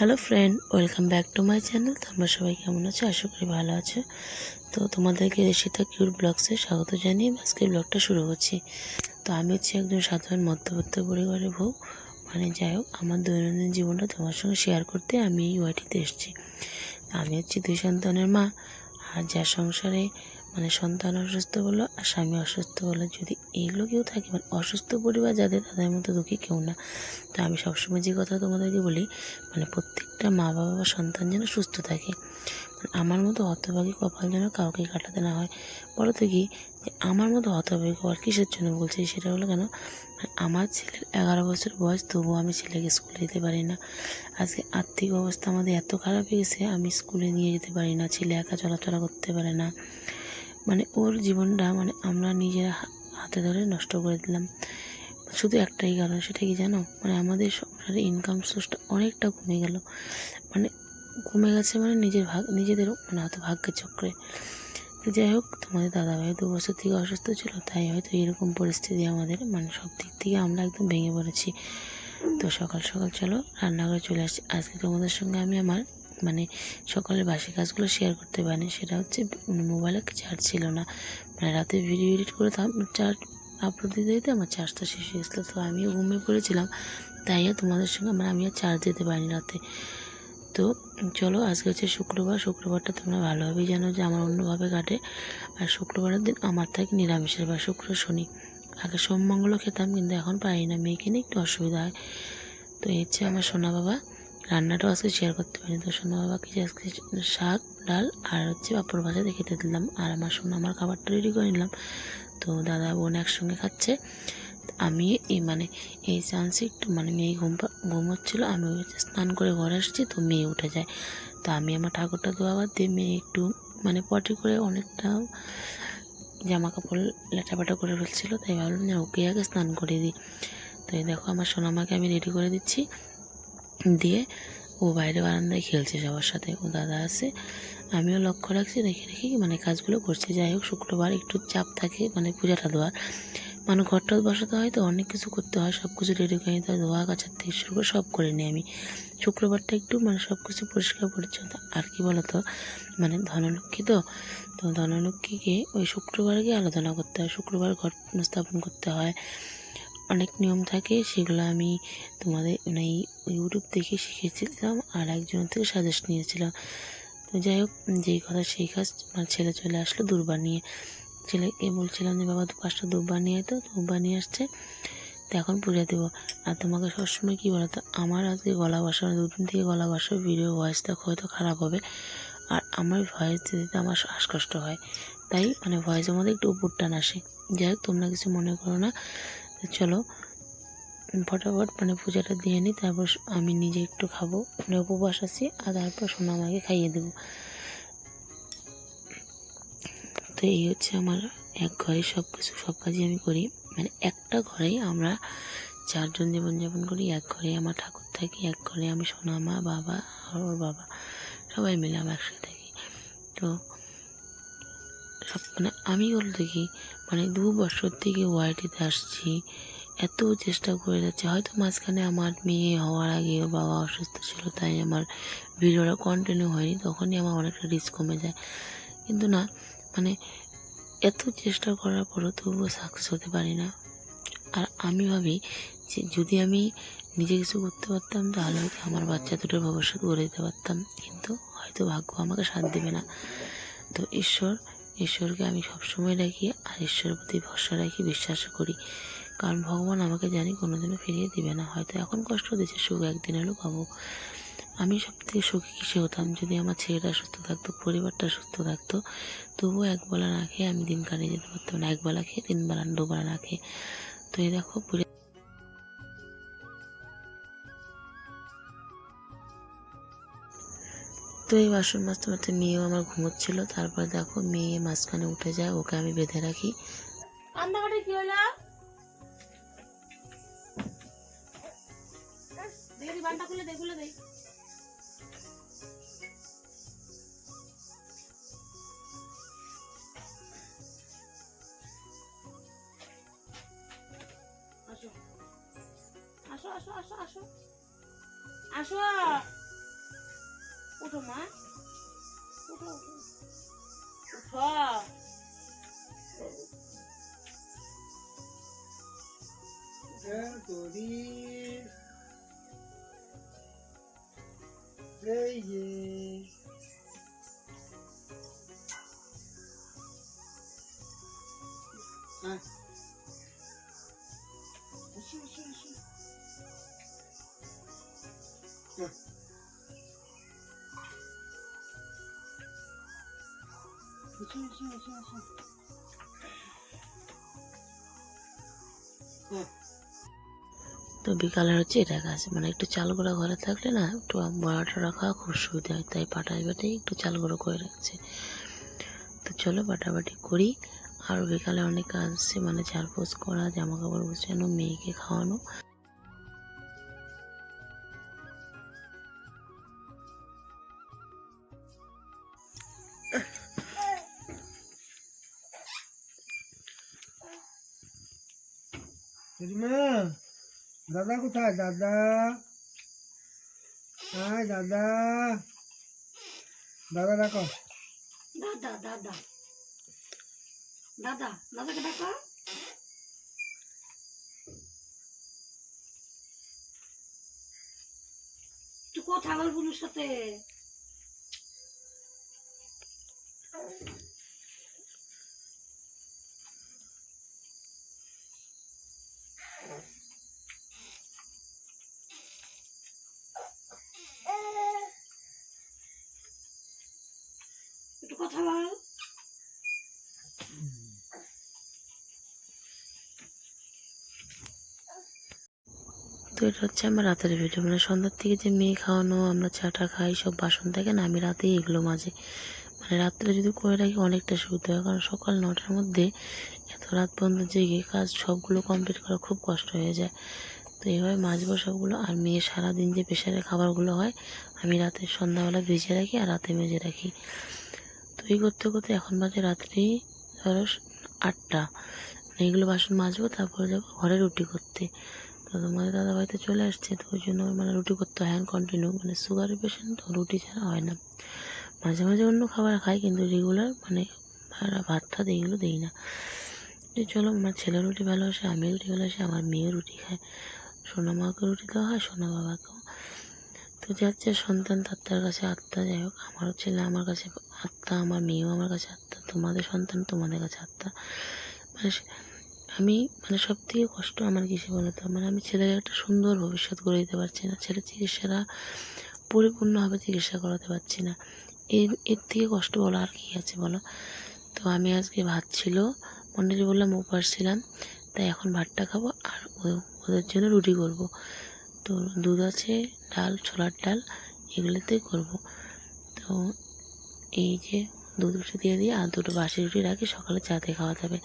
Hello friend welcome back to my channel তোমরা সবাই কেমন আছো? আশা করি ভালো আছো। তো তোমাদেরকে রেশিতা কিউর ব্লগসে স্বাগত জানিয়ে আজকে ব্লগটা শুরু করছি। তো আমি হচ্ছে একজন সাধারণ মধ্যবিত্ত পরিবারের বউ। মানে যাই হোক, আমার দৈনন্দিন জীবনটা তোমার সঙ্গে শেয়ার করতে আমি এই ওয়াইটিতে এসেছি। আমি হচ্ছি দুই সন্তানের মা। আর যার সংসারে মানে সন্তান অসুস্থ হলো আর স্বামী অসুস্থ হলো যদি এইগুলো কেউ থাকে মানে অসুস্থ পরিবার যাদের, তাদের মতো দুঃখী কেউ না। তো আমি সবসময় যে কথা তোমাদেরকে বলি মানে প্রত্যেকটা মা বাবা বা সন্তান যেন সুস্থ থাকে। মানে আমার মতো হতভাগী কপাল যেন কাউকে কাটাতে না হয়। বলো তো কি, যে আমার মতো হতভাগী কপাল কিসের জন্য বলছি? সেটা হলো কেন? মানে আমার ছেলের এগারো বছর বয়স, তবুও আমি ছেলেকে স্কুলে যেতে পারি না। আজকে আর্থিক অবস্থা আমাদের এত খারাপ হয়ে গেছে, আমি স্কুলে নিয়ে যেতে পারি না, ছেলে একা চলাচলা করতে পারে না। মানে ওর জীবনটা মানে আমরা নিজেরা হাতে ধরে নষ্ট করে দিলাম। শুধু একটাই কারণ সেটা কি জানো? মানে আমাদের সংসারে ইনকাম সোর্সটা অনেকটা কমে গেল। মানে কমে গেছে মানে নিজের ভাগ নিজেদের মানে হয়তো ভাগ্যের চক্রে। তো যাই হোক, তোমাদের দাদাভাই দু বছর থেকে অসুস্থ ছিল, তাই হয়তো এরকম পরিস্থিতি আমাদের মানে সব দিক থেকে আমরা একদম ভেঙে পড়েছি। তো সকাল সকাল চলো, রান্নাঘরে চলে আসছি। আজকে তোমাদের সঙ্গে আমি আমার মানে সকালের বাসি কাজগুলো শেয়ার করতে পারিনি। সেটা হচ্ছে মোবাইলে চার্জ ছিল না। মানে রাতে ভিডিও এডিট করে চার্জ আপলোড দিতে দিতে আমার চার্জটা শেষ হয়ে গেছিল। তো আমিও ঘুমিয়ে পড়েছিলাম। তাই তোমাদের সঙ্গে মানে আমি আর চার্জ দিতে পারিনি রাতে। তো চলো, আজকে হচ্ছে শুক্রবার। শুক্রবারটা তোমরা ভালোভাবেই জানো যে আমার অন্যভাবে কাটে। আর শুক্রবারের দিন আমার থাকে নিরামিষের বা শুক্র শনি। আগে সোম মঙ্গলও খেতাম, কিন্তু এখন পারি না। মেয়েকে নিয়ে একটু অসুবিধা হয়। তো এই হচ্ছে আমার সোনা বাবা। রান্নাটাও আজকে শেয়ার করতে পারি তো সোনা বাবাকে আজকে শাক, ডাল আর হচ্ছে পাপড় ভাজাতে খেতে দিলাম। আর আমার সোনা আমার খাবারটা রেডি করে নিলাম। তো দাদা বোন একসঙ্গে খাচ্ছে। আমি এই মানে এই চান্সে একটু মানে মেয়ে ঘুম ঘুম হচ্ছিল, আমি স্নান করে ঘরে আসছি, তো মেয়ে উঠে যায়। তো আমি আমার ঠাকুরটা ধোয়া বাদ দিয়ে মেয়ে একটু মানে পটি করে অনেকটা জামা কাপড় লেটাপাটা করে ফেলছিলো, তাই ভাবলাম যে ওকে আগে স্নান করে দিই। তো এই দেখো, আমার সোনামাকে আমি রেডি করে দিচ্ছি। দিয়ে ও বাইরে বারান্দায় খেলছে, সবার সাথে। ও দাদা আছে, আমিও লক্ষ্য রাখছি, দেখে রেখে মানে কাজগুলো করছি। যাই হোক, শুক্রবার একটু চাপ থাকে মানে পূজাটা দেওয়ার। মানে ঘরটা বসাতে হয় তো, অনেক কিছু করতে হয় সব কিছু রেডি করে নিতে হয়, ধোয়া কাচার থেকে শুরু করে সব করে নিই আমি। শুক্রবারটা একটু মানে সব কিছু পরিষ্কার, পরিচ্ছন্ন। আর কি বলতো মানে ধনলক্ষ্মী তো তো ধনলক্ষ্মীকে ওই শুক্রবারকে আরাধনা করতে হয়। শুক্রবার ঘর স্থাপন করতে হয়। অনেক নিয়ম থাকে, সেগুলো আমি তোমাদের মানে ইউটিউব থেকে শিখেছিলাম আর একজন থেকে সাজেস্ট নিয়েছিলাম। তো যাই হোক, যেই কথা সেই কাজ আমার ছেলে চলে আসলো দুর্বা নিয়ে। ছেলেকে বলছিলাম যে, বাবা দু পাঁচটা দুব্বা নিয়ে তো দুব্বা নিয়ে আসছে। তো এখন পূজা দেবো। আর তোমাকে সবসময় কী বলো তো আমার আজকে গলা বসানো দুদিন থেকে গলা বসানো ভিডিও ভয়েসটা হয়তো খারাপ হবে। আর আমার ভয়েস দিতে আমার শ্বাসকষ্ট হয়। তাই মানে ভয়েসের মধ্যে একটু উপর টান আসে। যাই হোক, তোমরা কিছু মনে করো না। তো চলো, ফটাফট মানে পূজাটা দিয়ে নিই, তারপর আমি নিজে একটু খাব। মানে উপবাস আছি, আর তারপর সোনা আমাকে খাইয়ে দেবো। তো এই হচ্ছে আমার এক ঘরে সব কিছু সব কাজই আমি করি। মানে একটা ঘরেই আমরা চারজন জীবনযাপন করি, এক ঘরে আমার ঠাকুর থাকি, এক ঘরে আমি সোনা মা, বাবা, আর ওর বাবা। সবাই মিলে আমরা একসাথে থাকি। তো মানে আমি বলতে দেখি মানে দু বছর থেকে ওয়াইটিতে আসছি, এত চেষ্টা করে যাচ্ছে। হয়তো মাঝখানে আমার মেয়ে হওয়ার আগে ওর বাবা অসুস্থ ছিল, তাই আমার ভিডিওটা কন্টিনিউ হয়নি, তখনই আমার অনেকটা রিস্ক কমে যায়। কিন্তু না মানে এত চেষ্টা করার পরও তবুও সাকসেস হতে পারি না। আর আমি ভাবি যে যদি আমি নিজে কিছু করতে পারতাম, তাহলে হয়তো আমার বাচ্চা দুটোর ভবিষ্যৎ গড়ে দিতে পারতাম। কিন্তু হয়তো ভাগ্য আমাকে সাথ দেবে না। তো ঈশ্বর ঈশ্বরকে আমি সবসময় রাখি আর ঈশ্বরের প্রতি ভরসা রাখি, বিশ্বাস করি। কারণ ভগবান আমাকে জানি কোনোদিনও ফিরিয়ে দিবে না। হয়তো এখন কষ্ট দিচ্ছে সুখ একদিন হলেও পাবো। আমি সব থেকে সুখী কিসে হতাম? যদি আমার ছেলেটা সুস্থ থাকতো, পরিবারটা সুস্থ থাকতো, তবুও একবেলা না খেয়ে আমি দিন কাটিয়ে যেতে পারতাম না। একবেলা খেয়ে, তিন বেলা দুবেলা না খেয়ে। তো এই দেখো পুজো তো এই বাসন মাজতে মাজতে মেয়েও আমার ঘুমোচ্ছিল। তারপর দেখো মেয়ে মাঝখানে উঠে যায়, ওকে আমি বেঁধে রাখি। আসো আসো আসো আসো। আসো। ওঠো মা। আয়। এসো, এসো, তো বিকালে হচ্ছে এটা কাজ মানে একটু চাল গুঁড়া ঘরে থাকলে না, একটু বড়াটা রাখা খুব সুবিধা হয়, তাই পাটাই বাটে একটু চাল গুঁড়ো করে রাখছে। তো চলো বাটাবাটি করি আর বিকালে অনেক কাজ মানে চারপোষ করা জামা কাপড় গোছানো, মেয়েকে খাওয়ানো। দাদা কোথায়? দাদা? হাই দাদা। দাদা ডাকো। দাদা দাদা। দাদা, দাদাকে ডাকো। তুই কথা বল সাথে একটু কথা বল তো এটা হচ্ছে আমার রাতের ভিডিও মানে সন্ধ্যার থেকে যে মেয়ে খাওয়ানো, আমরা চাটা খাই, সব বাসন থাকে না, আমি রাতেই এগুলো মাঝে মানে রাত্রে যদি করে রাখি অনেকটা সুবিধা হয়, কারণ সকাল নটার মধ্যে এত রাত পর্যন্ত জেগে কাজ, সবগুলো কমপ্লিট করা খুব কষ্ট হয়ে যায়। তো এইভাবে মাজবো সবগুলো, আর মেয়ে সারাদিন যে প্রেশারের খাবারগুলো হয়, আমি রাতে সন্ধ্যাবেলা ভেজে রাখি আর রাতে মেজে রাখি। তো এই করতে করতে এখন বাজে রাত্রি ধরো আটটা। মানে এগুলো বাসন মাজবো, তারপরে যাব ঘরে রুটি করতে। তোমাদের দাদা বাড়িতে চলে আসছে, তো ওই জন্য মানে রুটি করতে হয় কন্টিনিউ মানে সুগারের পেশেন্ট তো রুটি ছাড়া হয় না। মাঝে মাঝে অন্য খাবার খাই, কিন্তু রেগুলার মানে ভাত- টাত এইগুলো দিই না। যে চলো, আমার ছেলে রুটি ভালোবাসে আমি রুটি ভালোবাসি আমার মেয়ে রুটি খায়। সোনা মাকে রুটি দেওয়া হয়, সোনা বাবাকেও। তো যাচ্ছে সন্তান, তার কাছে আত্মা, যাই হোক, আমারও ছেলে আমার কাছে আত্মা, আমার মেয়েও আমার কাছে আত্মা, তোমাদের সন্তান তোমাদের কাছে আত্মা। মানে আমি মানে সব থেকে কষ্ট আমার কিসে বলো তো? মানে আমি ছেলের একটা সুন্দর ভবিষ্যৎ করে দিতে পারছি না। ছেলের চিকিৎসাটা পরিপূর্ণভাবে চিকিৎসা করাতে পারছি না। এর এর থেকে কষ্ট বলো আর কী আছে বলো? তো আমি আজকে ভাত ছিল মন্দিরে বললাম উপাস ছিলাম, তাই এখন ভাতটা খাব আর ওদের জন্য রুটি করব। তো দুধ আছে, ডাল, ছোলার ডাল এগুলোতেই করব। তো এই যে দুধ রুটি দিয়ে দিয়ে আর দুটো বাসি রুটি রাখি, সকালে চাতে খাওয়া যাবে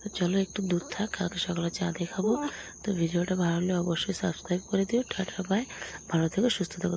তো চলো একটু দুধ থাক, কালকে সকালে চা দিয়ে খাব। তো ভিডিওটা ভালো হলে অবশ্যই সাবস্ক্রাইব করে দিও। টাটা বাই ভালো থেকো, সুস্থ থেকো।